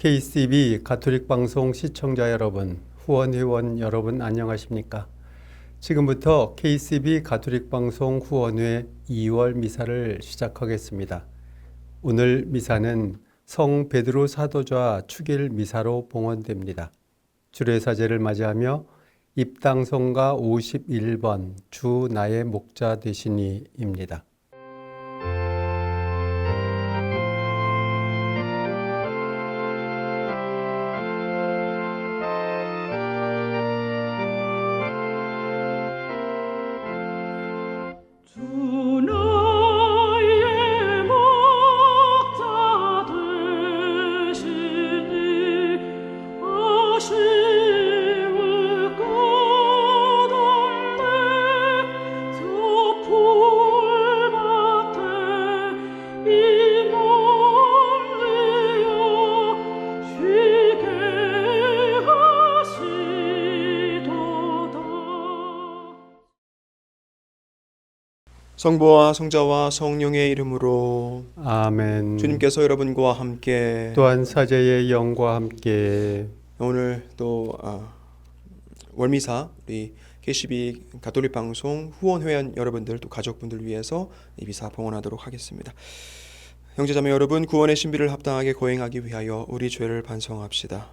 KCB 가톨릭 방송 시청자 여러분, 후원 회원 여러분 안녕하십니까? 지금부터 KCB 가톨릭 방송 후원회 2월 미사를 시작하겠습니다. 오늘 미사는 성 베드로 사도좌 축일 미사로 봉헌됩니다. 주례사제를 맞이하며 입당성가 51번 주 나의 목자 되시니입니다. 성부와 성자와 성령의 이름으로 아멘. 주님께서 여러분과 함께 또한 사제의 영과 함께 오늘 또 아, 월미사 우리 KCB 가톨릭 방송 후원 회원 여러분들 또 가족분들 위해서 이 미사 봉헌하도록 하겠습니다. 형제자매 여러분 구원의 신비를 합당하게 거행하기 위하여 우리 죄를 반성합시다.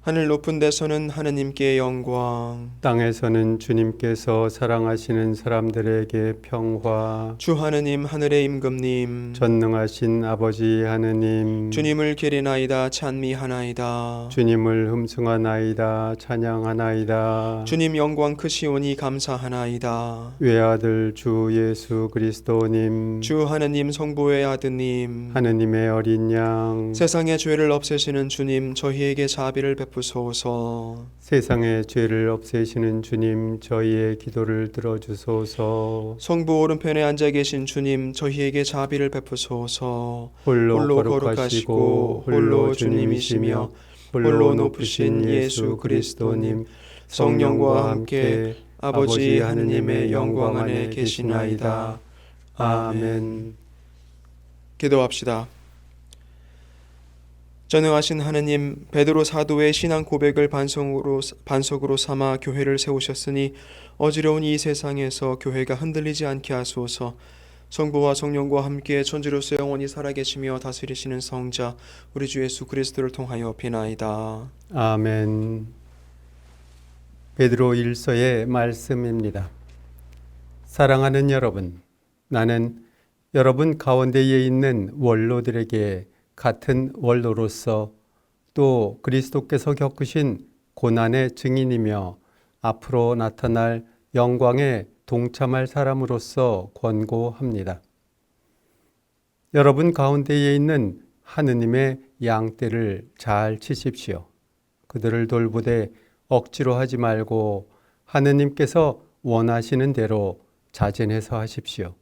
하늘 높은 데서는 하느님께 영광. 땅에서는 주님께서 사랑하시는 사람들에게 평화. 주 하느님 하늘의 임금님. 전능하신 아버지 하느님. 주님을 기리나이다 찬미하나이다. 주님을 흠숭하나이다 찬양하나이다. 주님 영광 크시오니 감사하나이다. 외아들 주 예수 그리스도님. 주 하느님 성부의 아드님. 하느님의 어린 양. 세상의 죄를 없애시는 주님 저희에게 자비를 베푸 소서. 세상의 죄를 없애시는 주님 저희의 기도를 들어주소서. 성부 오른편에 앉아 계신 주님 저희에게 자비를 베푸소서. 홀로, 홀로 거룩하시고 홀로 주님이시며 홀로 높으신 예수 그리스도님 성령과 함께 아버지 하느님의 영광 안에 계시나이다. 아멘. 기도합시다. 전능하신 하느님 베드로 사도의 신앙 고백을 반성으로 반석으로 삼아 교회를 세우셨으니 어지러운 이 세상에서 교회가 흔들리지 않게 하소서. 성부와 성령과 함께 천주로서 영원히 살아계시며 다스리시는 성자 우리 주 예수 그리스도를 통하여 비나이다. 아멘. 베드로 1서의 말씀입니다. 사랑하는 여러분, 나는 여러분 가운데에 있는 원로들에게 같은 원로로서 또 그리스도께서 겪으신 고난의 증인이며 앞으로 나타날 영광에 동참할 사람으로서 권고합니다. 여러분 가운데에 있는 하느님의 양떼를 잘 치십시오. 그들을 돌보되 억지로 하지 말고 하느님께서 원하시는 대로 자진해서 하십시오.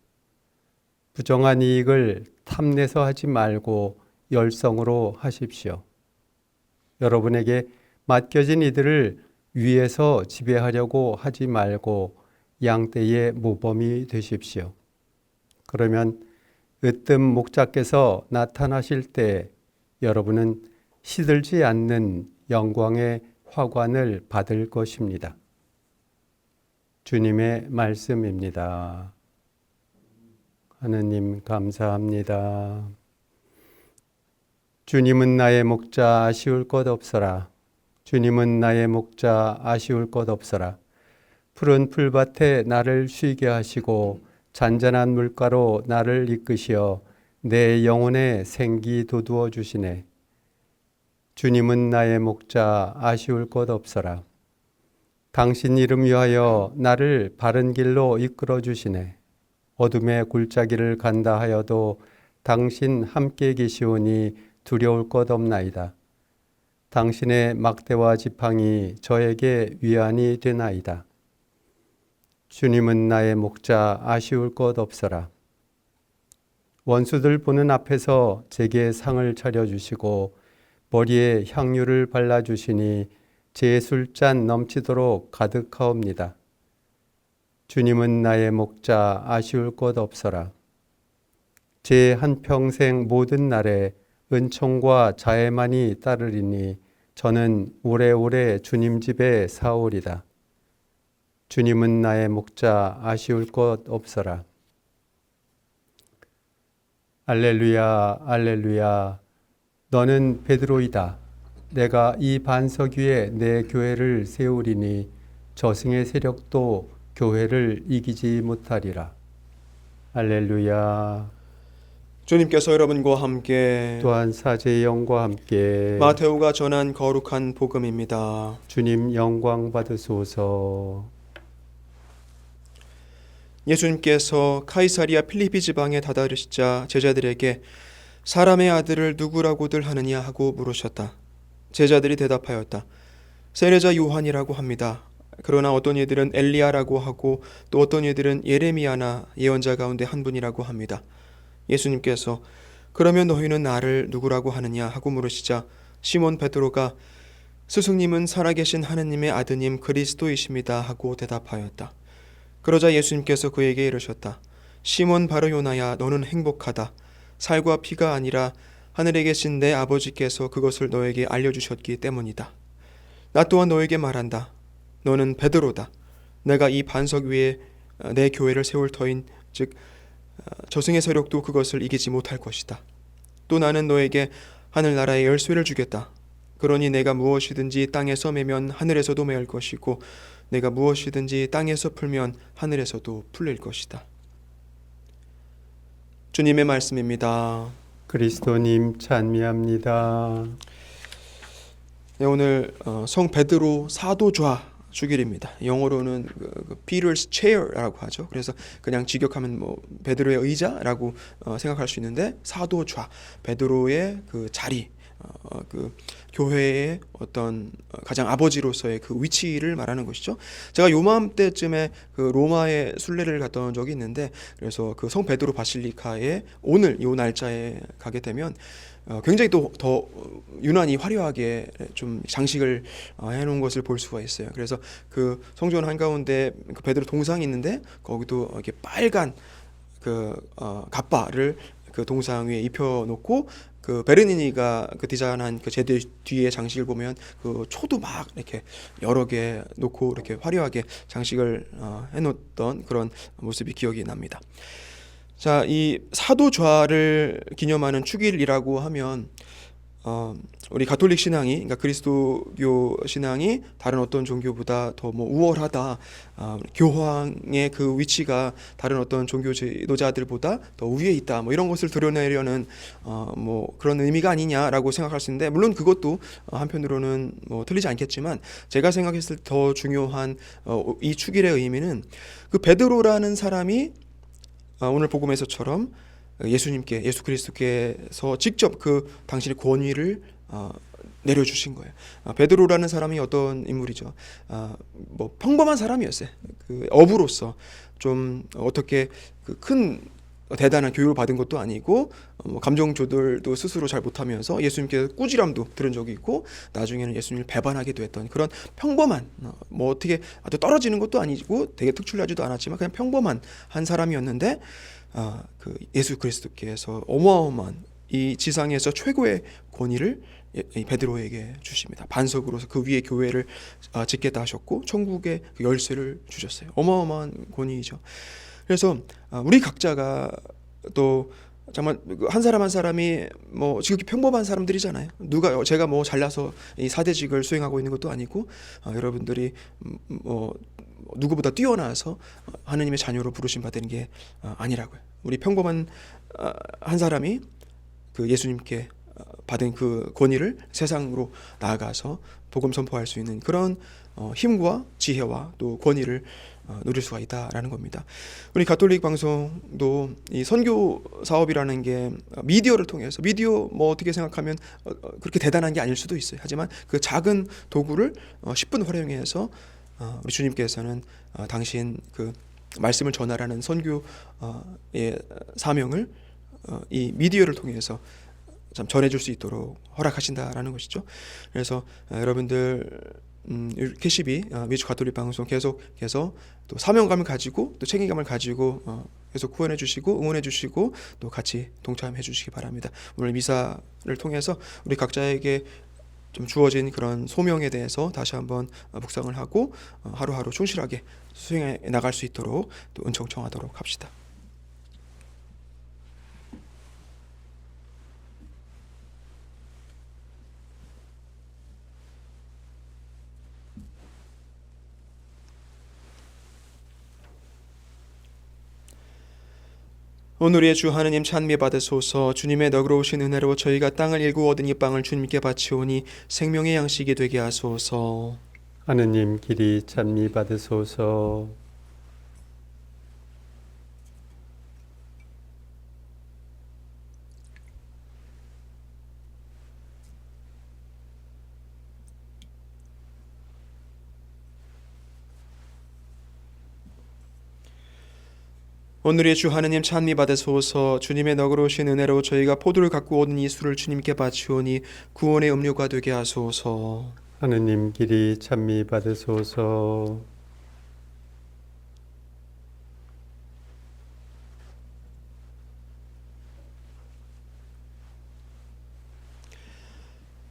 부정한 이익을 탐내서 하지 말고 열성으로 하십시오. 여러분에게 맡겨진 이들을 위에서 지배하려고 하지 말고 양떼의 모범이 되십시오. 그러면 으뜸 목자께서 나타나실 때 여러분은 시들지 않는 영광의 화관을 받을 것입니다. 주님의 말씀입니다. 하느님 감사합니다. 주님은 나의 목자 아쉬울 것 없어라. 주님은 나의 목자 아쉬울 것 없어라. 푸른 풀밭에 나를 쉬게 하시고 잔잔한 물가로 나를 이끄시어 내 영혼에 생기 돋우어 주시네. 주님은 나의 목자 아쉬울 것 없어라. 당신 이름 위하여 나를 바른 길로 이끌어 주시네. 어둠의 굴짜기를 간다 하여도 당신 함께 계시오니 두려울 것 없나이다. 당신의 막대와 지팡이 저에게 위안이 되나이다. 주님은 나의 목자 아쉬울 것 없어라. 원수들 보는 앞에서 제게 상을 차려주시고 머리에 향유를 발라주시니 제 술잔 넘치도록 가득하옵니다. 주님은 나의 목자 아쉬울 것 없어라. 제 한평생 모든 날에 은총과 자애만이 따르리니 저는 오래오래 주님 집에 사오리다. 주님은 나의 목자 아쉬울 것 없어라. 알렐루야, 알렐루야. 너는 베드로이다. 내가 이 반석 위에 내 교회를 세우리니 저승의 세력도 교회를 이기지 못하리라. 알렐루야. 주님께서 여러분과 함께 또한 사제의 영과 함께 마테오가 전한 거룩한 복음입니다. 주님 영광 받으소서. 예수님께서 카이사리아 필리피 지방에 다다르시자 제자들에게 사람의 아들을 누구라고들 하느냐 하고 물으셨다. 제자들이 대답하였다. 세례자 요한이라고 합니다. 그러나 어떤 이들은 엘리야라고 하고 또 어떤 이들은 예레미야나 예언자 가운데 한 분이라고 합니다. 예수님께서 그러면 너희는 나를 누구라고 하느냐 하고 물으시자 시몬 베드로가 스승님은 살아계신 하느님의 아드님 그리스도이십니다 하고 대답하였다. 그러자 예수님께서 그에게 이르셨다. 시몬 바르요나야 너는 행복하다. 살과 피가 아니라 하늘에 계신 내 아버지께서 그것을 너에게 알려주셨기 때문이다. 나 또한 너에게 말한다. 너는 베드로다. 내가 이 반석 위에 어, 내 교회를 세울 터인 즉 어, 저승의 세력도 그것을 이기지 못할 것이다. 또 나는 너에게 하늘나라의 열쇠를 주겠다. 그러니 내가 무엇이든지 땅에서 매면 하늘에서도 매일 것이고 내가 무엇이든지 땅에서 풀면 하늘에서도 풀릴 것이다. 주님의 말씀입니다. 그리스도님 찬미합니다. 네, 오늘 어, 성 베드로 사도좌 주길입니다. 영어로는 그, 그 Peter's Chair라고 하죠. 그래서 그냥 직역하면 뭐 베드로의 의자라고 어, 생각할 수 있는데 사도좌 베드로의 그 자리 어, 그 교회의 어떤 어, 가장 아버지로서의 그 위치를 말하는 것이죠. 제가 요맘때쯤에 그 로마에 순례를 갔던 적이 있는데 그래서 그 성 베드로 바실리카에 오늘 요 날짜에 가게 되면 어, 굉장히 또 더 유난히 화려하게 좀 장식을 어, 해놓은 것을 볼 수가 있어요. 그래서 그 성전 한 가운데 그 베드로 동상이 있는데 거기도 이렇게 빨간 그 어, 갑바를 그 동상 위에 입혀놓고 그 베르니니가 그 디자인한 그 제대 뒤에 장식을 보면 그 초도 막 이렇게 여러 개 놓고 이렇게 화려하게 장식을 어, 해놓던 그런 모습이 기억이 납니다. 자, 이 사도좌를 기념하는 축일이라고 하면 어, 우리 가톨릭 신앙이, 그러니까 그리스도교 신앙이 다른 어떤 종교보다 더 뭐 우월하다, 어, 교황의 그 위치가 다른 어떤 종교 지도자들보다 더 위에 있다, 뭐 이런 것을 드러내려는 어, 뭐 그런 의미가 아니냐라고 생각할 수 있는데 물론 그것도 어, 한편으로는 뭐 틀리지 않겠지만 제가 생각했을 때더 중요한 어, 이 축일의 의미는 그 베드로라는 사람이 아, 오늘 복음에서처럼 예수님께 예수 그리스도께서 직접 그 당신의 권위를 어, 내려주신 거예요. 아, 베드로라는 사람이 어떤 인물이죠? 아, 뭐 평범한 사람이었어요. 그 어부로서 좀 어떻게 그 큰 대단한 교육을 받은 것도 아니고 어, 뭐 감정 조절도 스스로 잘 못하면서 예수님께 꾸지람도 들은 적이 있고 나중에는 예수님을 배반하게 됐던 그런 평범한 어, 뭐 어떻게 아주 떨어지는 것도 아니고 되게 특출나지도 않았지만 그냥 평범한 한 사람이었는데 아, 그 예수 그리스도께서 어마어마한 이 지상에서 최고의 권위를 예- 이 베드로에게 주십니다. 반석으로서 그 위에 교회를 아, 짓겠다 하셨고 천국의 그 열쇠를 주셨어요. 어마어마한 권위이죠. 그래서 아, 우리 각자가 또 정말 그한 사람 한 사람이 뭐 지극히 평범한 사람들이잖아요. 누가 제가 뭐 잘나서 이 사대직을 수행하고 있는 것도 아니고 아, 여러분들이 음, 뭐 누구보다 뛰어나서 어, 하느님의 자녀로 부르심 받는 게 어, 아니라고요. 우리 평범한 어, 한 사람이 그 예수님께 어, 받은 그 권위를 세상으로 나아가서 복음 선포할 수 있는 그런 어, 힘과 지혜와 또 권위를 어, 누릴 수가 있다라는 겁니다. 우리 가톨릭 방송도 이 선교 사업이라는 게 어, 미디어를 통해서 미디어 뭐 어떻게 생각하면 그렇게 대단한 게 아닐 수도 있어요. 하지만 그 작은 도구를 어, 10분 활용해서 어, 우리 주님께서는 어, 당신 그 말씀을 전하라는 선교의 사명을 어, 이 미디어를 통해서 참 전해줄 수 있도록 허락하신다라는 것이죠. 그래서 어, 여러분들 음, 캐시비 어, 미주 가톨릭 방송 계속해서 또 사명감을 가지고 또 책임감을 가지고 어, 계속 후원해 주시고 응원해 주시고 또 같이 동참해 주시기 바랍니다. 오늘 미사를 통해서 우리 각자에게 좀 주어진 그런 소명에 대해서 다시 한번 어, 묵상을 하고 어, 하루하루 충실하게 수행해 나갈 수 있도록 또 은총 청하도록 합시다. 오늘의 주 하느님 찬미 받으소서. 주님의 너그러우신 은혜로 저희가 땅을 일구 얻은 이 빵을 주님께 바치오니 생명의 양식이 되게 하소서. 하느님 길이 찬미 받으소서 오늘의 주 하느님 찬미 받으소서. 주님의 너그러우신 은혜로 저희가 포도를 갖고 얻은 이 술을 주님께 바치오니 구원의 음료가 되게 하소서. 하느님 길이 찬미 받으소서.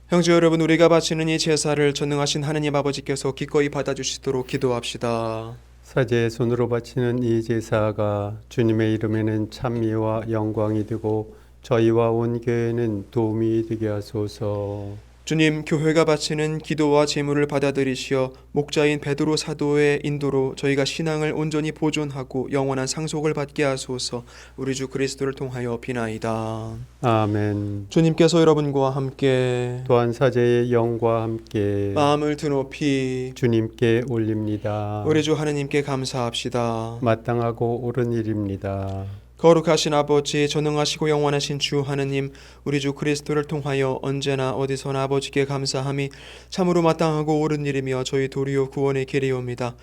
형제 여러분 우리가 바치는 이 제사를 전능하신 하느님 아버지께서 기꺼이 받아주시도록 기도합시다 사제의 손으로 바치는 이 제사가 주님의 이름에는 찬미와 영광이 되고 저희와 온 교회는 도움이 되게 하소서 주님 교회가 바치는 기도와 제물을 받아들이시어 목자인 베드로 사도의 인도로 저희가 신앙을 온전히 보존하고 영원한 상속을 받게 하소서. 우리 주 그리스도를 통하여 비나이다. 아멘. 주님께서 여러분과 함께 또한 사제의 영과 함께 마음을 드높이 주님께 올립니다. 우리 주 하느님께 감사합시다. 마땅하고 옳은 일입니다 거룩하신 아버지 전능하시고 영원하신 주 하느님 우리 주 그리스도를 통하여 언제나 어디서나 아버지께 감사함이 참으로 마땅하고 옳은 일이며 저희 도리어 구원의 길이옵니다.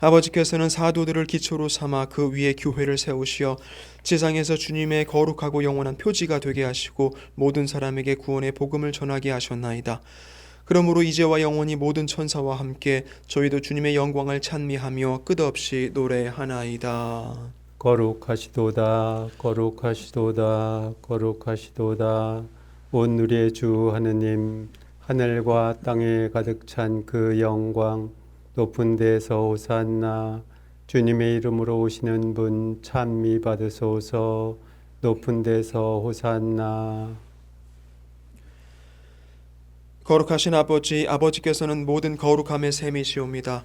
아버지께서는 사도들을 기초로 삼아 그 위에 교회를 세우시어 지상에서 주님의 거룩하고 영원한 표지가 되게 하시고 모든 사람에게 구원의 복음을 전하게 하셨나이다. 그러므로 이제와 영원히 모든 천사와 함께 저희도 주님의 영광을 찬미하며 끝없이 노래하나이다. 거룩하시도다 거룩하시도다 거룩하시도다. 온 우리의 주 하느님 하늘과 땅에 가득 찬 그 영광 높은 데서 오산나. 주님의 이름으로 오시는 분 찬미 받으소서 높은 데서 호산나. 거룩하신 아버지, 아버지께서는 모든 거룩함의 셈이시옵니다.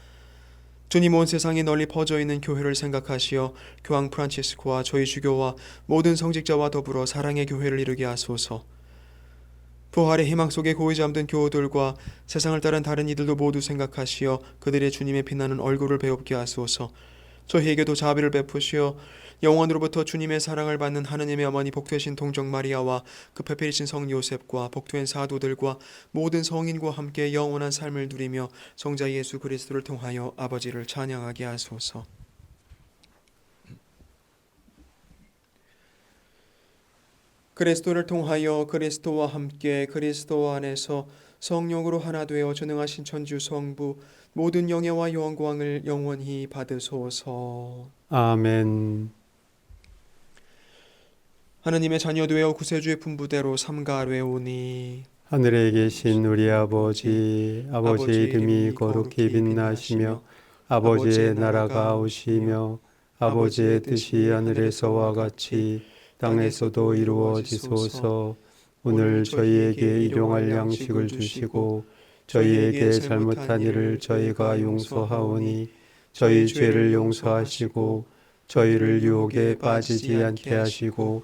주님 온 세상에 널리 퍼져 있는 교회를 생각하시어 교황 프란치스코와 저희 주교와 모든 성직자와 더불어 사랑의 교회를 이루게 하소서. 부활의 희망 속에 고이 잠든 교우들과 세상을 따른 다른 이들도 모두 생각하시어 그들의 주님의 빛나는 얼굴을 배웁게 하소서. 저희에게도 자비를 베푸시어 영원으로부터 주님의 사랑을 받는 하느님의 어머니 복되신 동정 마리아와 그 페페리신 성 요셉과 복된 사도들과 모든 성인과 함께 영원한 삶을 누리며 성자 예수 그리스도를 통하여 아버지를 찬양하게 하소서. 그리스도를 통하여 그리스도와 함께 그리스도 안에서 성령으로 하나 되어 전능하신 천주 성부 모든 영예와 영광을 영원히 받으소서. 아멘. 하느님의 자녀 되어 구세주의 분부대로 삼가되오니 하늘에 계신 우리 아버지, 아버지의 이름이 거룩히 빛나시며 아버지의 나라가 오시며 아버지의 뜻이 하늘에서와 같이 땅에서도 이루어지소서. 오늘 저희에게 일용할 양식을 주시고 저희에게 잘못한 일을 저희가 용서하오니 저희 죄를 용서하시고 저희를 유혹에 빠지지 않게 하시고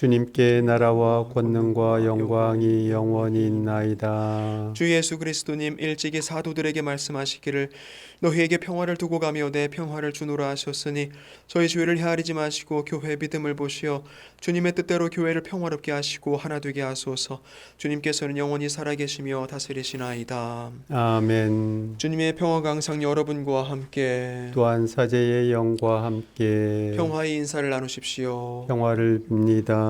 주님께 나라와 권능과 영광이 영원히 있나이다. 주 예수 그리스도님 일찍이 사도들에게 말씀하시기를 너희에게 평화를 두고 가며 내 평화를 주노라 하셨으니 저희 죄를 헤아리지 마시고 교회 믿음을 보시어 주님의 뜻대로 교회를 평화롭게 하시고 하나 되게 하소서 주님께서는 영원히 살아계시며 다스리시나이다 아멘. 주님의 평화가 항상 여러분과 함께 또한 사제의 영과 함께 평화의 인사를 나누십시오 평화를 빕니다.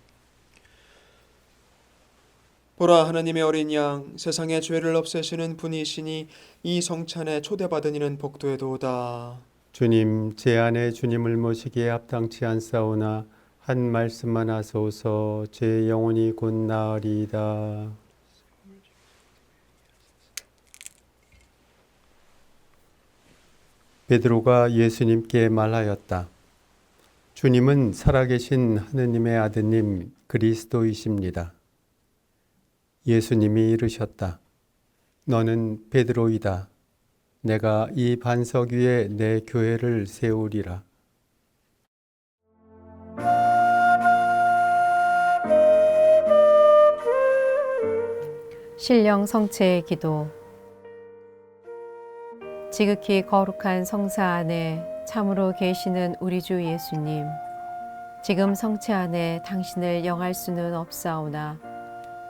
보라 하나님의 어린 양 세상의 죄를 없애시는 분이시니 이 성찬에 초대받은 이는 복되도다 주님, 제 안에 주님을 모시기에 합당치 않사오나 한 말씀만 하소서 제 영혼이 곧 나으리이다. 베드로가 예수님께 말하였다. 주님은 살아계신 하느님의 아드님 그리스도이십니다. 예수님이 이르셨다. 너는 베드로이다. 내가 이 반석 위에 내 교회를 세우리라. 신령 성체의 기도 지극히 거룩한 성사 안에 참으로 계시는 우리 주 예수님 지금 성체 안에 당신을 영할 수는 없사오나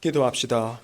기도합시다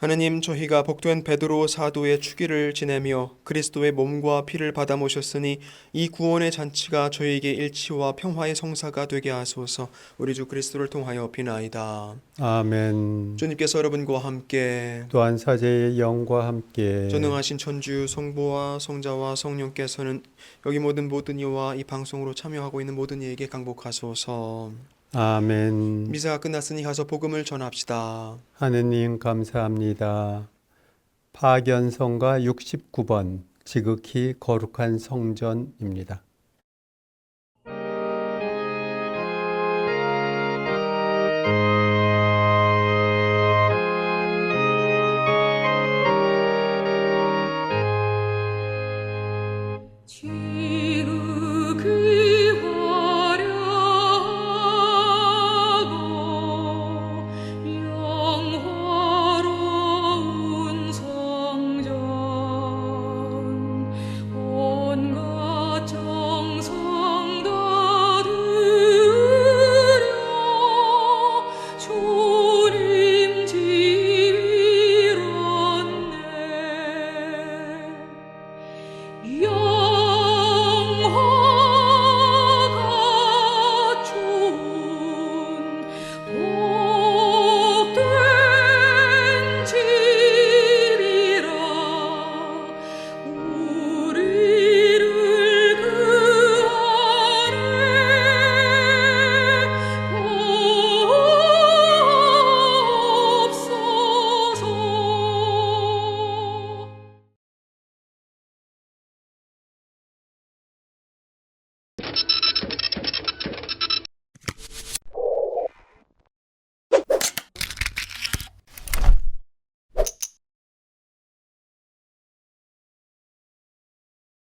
하느님 저희가 복된 베드로 사도의 추기를 지내며 그리스도의 몸과 피를 받아 모셨으니 이 구원의 잔치가 저희에게 일치와 평화의 성사가 되게 하소서 우리 주 그리스도를 통하여 비나이다. 아멘. 주님께서 여러분과 함께 또한 사제의 영과 함께 전능하신 천주 성부와 성자와 성령께서는 여기 모든 모든 이와 이 방송으로 참여하고 있는 모든 이에게 강복하소서. 아멘. 미사가 끝났으니 가서 복음을 전합시다. 하느님 감사합니다. 파견성가 69번 지극히 거룩한 성전입니다.